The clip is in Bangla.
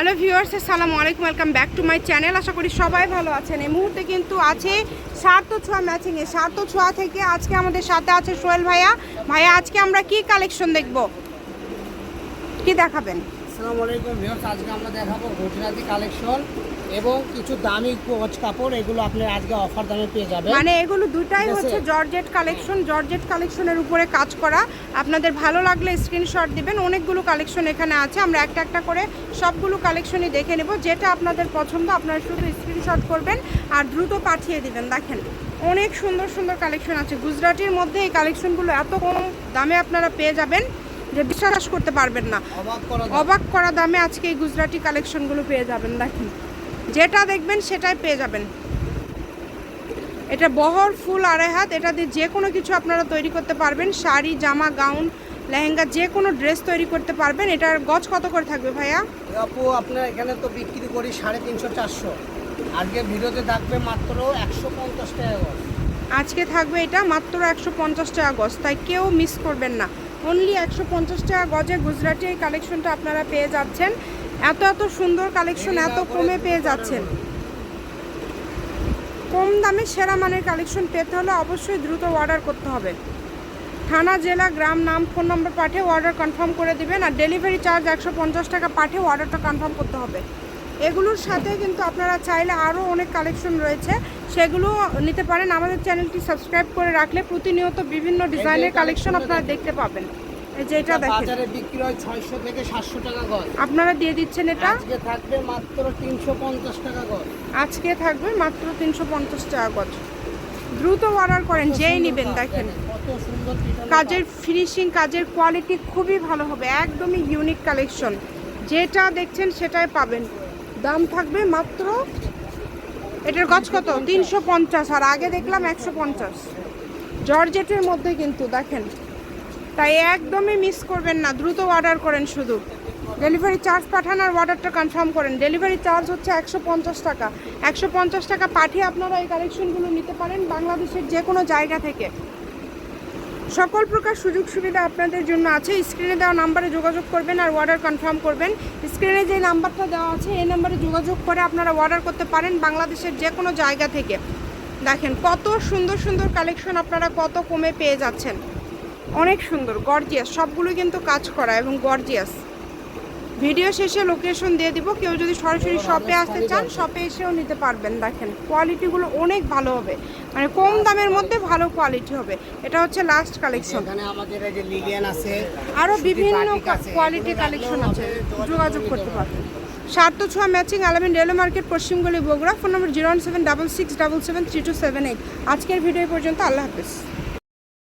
হ্যালো ভিউয়ার্স সালাম আলাইকুম, welcome back to my channel. আশা করি সবাই ভালো আছেন। এই মুহূর্তে কিন্তু আছে সার্থ ছোঁয়া ম্যাচিংয়ে সার্থ ছোঁয়া থেকে আজকে আমাদের সাথে আছে সোহেল ভাইয়া। ভাইয়া, আজকে আমরা কি কালেকশন দেখব? কি দেখাবেন? আসসালামু আলাইকুম ভিউয়ার্স আজকে আমরা দেখাবো গুজরাটি কালেকশন এবং কিছু দামি কোচ কাপড় এগুলো আপনি আজকে অফার দামে পেয়ে যাবেন। মানে এগুলো দুটাই হচ্ছে জর্জেট কালেকশন জর্জেট কালেকশনের উপরে কাজ করা। আপনাদের ভালো লাগলে স্ক্রিনশট দিবেন অনেকগুলো কালেকশন এখানে আছে। আমরা একটা একটা করে সবগুলো কালেকশনই দেখে নেব যেটা আপনাদের পছন্দ আপনারা শুধু স্ক্রিনশট করবেন আর দ্রুত পাঠিয়ে দিবেন। দেখেন অনেক সুন্দর সুন্দর কালেকশন আছে। গুজরাটির মধ্যে এই কালেকশনগুলো এত কম দামে আপনারা পেয়ে যাবেন। যে বিশ্বাস করতে পারবেন না। অবাক করা দামে। আজকে এই গুজরাটি কালেকশনগুলো পেয়ে যাবেন দেখেন। যেটা দেখবেন সেটাই পেয়ে যাবেন। এটা বহর ফুল আড়াই হাত এটা দিয়ে যে কোনো কিছু আপনারা তৈরি করতে পারবেন। শাড়ি জামা গাউন লেহেঙ্গা যে কোনো ড্রেস তৈরি করতে পারবেন। এটার গজ কত করে থাকবে ভাইয়া? আপু আপনার এখানে তো বিক্রি করি সাড়ে তিনশো চারশো। আজকে ভিডিওতে থাকবে মাত্র একশো পঞ্চাশ টাকা। আজকে থাকবে এটা মাত্র একশো পঞ্চাশ টাকা গজ তাই কেউ মিস করবেন না। অনলি একশো পঞ্চাশ টাকা গজে গুজরাটি এই কালেকশনটা আপনারা পেয়ে যাচ্ছেন। এত এত সুন্দর কালেকশন এত কমে পেয়ে যাচ্ছেন। কম দামে সেরা মানের কালেকশন পেতে হলে অবশ্যই দ্রুত অর্ডার করতে হবে। থানা জেলা গ্রাম নাম ফোন নম্বর পাঠিয়ে অর্ডার কনফার্ম করে দিবেন আর ডেলিভারি চার্জ একশো পঞ্চাশ টাকা পাঠিয়ে অর্ডারটা কনফার্ম করতে হবে। এগুলোর সাথে কিন্তু আপনারা চাইলে আরও অনেক কালেকশন রয়েছে। সেগুলো নিতে পারেন। আমাদের চ্যানেলটি সাবস্ক্রাইব করে রাখলে প্রতিনিয়ত বিভিন্ন ডিজাইনের কালেকশন আপনারা দেখতে পাবেন। এই যে এটা দেখেন। বাজারে বিক্রি হয় ছয়শো থেকে সাতশো টাকা গজ। আপনারা দিয়ে দিচ্ছেন এটা? আজকে থাকবে মাত্র তিনশো পঞ্চাশ টাকা গজ। আজকে থাকবে মাত্র তিনশো পঞ্চাশ টাকা গজ। দ্রুত অর্ডার করেন যেই নেবেন দেখেন। কাজের ফিনিশিং কাজের কোয়ালিটি খুবই ভালো হবে। একদমই ইউনিক কালেকশন যেটা দেখছেন সেটাই পাবেন। দাম থাকবে মাত্র এটার গছ কত? তিনশো পঞ্চাশ, আর আগে দেখলাম একশো পঞ্চাশ। জর্জেটের মধ্যে কিন্তু দেখেন। তাই একদমই মিস করবেন না, দ্রুত অর্ডার করেন শুধু। ডেলিভারি চার্জ পাঠান আর অর্ডারটা কনফার্ম করেন। ডেলিভারি চার্জ হচ্ছে একশো পঞ্চাশ টাকা। একশো পঞ্চাশ টাকা পাঠিয়ে আপনারা এই কালেকশনগুলো নিতে পারেন বাংলাদেশের যে কোনো জায়গা থেকে। সকল প্রকার সুযোগ সুবিধা আপনাদের জন্য আছে। স্ক্রিনে দেওয়া নাম্বারে যোগাযোগ করবেন আর অর্ডার কনফার্ম করবেন। স্ক্রিনে যে নাম্বারটা দেওয়া আছে, এই নাম্বারে যোগাযোগ করে আপনারা অর্ডার করতে পারেন বাংলাদেশের যে কোনো জায়গা থেকে। দেখেন কত সুন্দর সুন্দর কালেকশন আপনারা কত কমে পেয়ে যাচ্ছেন। অনেক সুন্দর গর্জিয়াস সবগুলোই কিন্তু কাজ করা এবং গর্জিয়াস ভিডিও শেষে লোকেশন দিয়ে দিব। কেউ যদি সরাসরি শপে আসতে চান শপে এসেও নিতে পারবেন। দেখেন কোয়ালিটিগুলো অনেক ভালো হবে। মানে কম দামের মধ্যে ভালো কোয়ালিটি হবে। এটা হচ্ছে লাস্ট কালেকশন আমাদের যে লিলিয়ান আছে আরও বিভিন্ন কোয়ালিটি কালেকশন আছে যোগাযোগ করতে পারবেন। সার্থ ছোঁয়া matching Alamin railway market পশ্চিমগলি Bogura phone number zero one seven double six double seven three two seven eight আজকের ভিডিও পর্যন্ত আল্লাহ হাফিজ।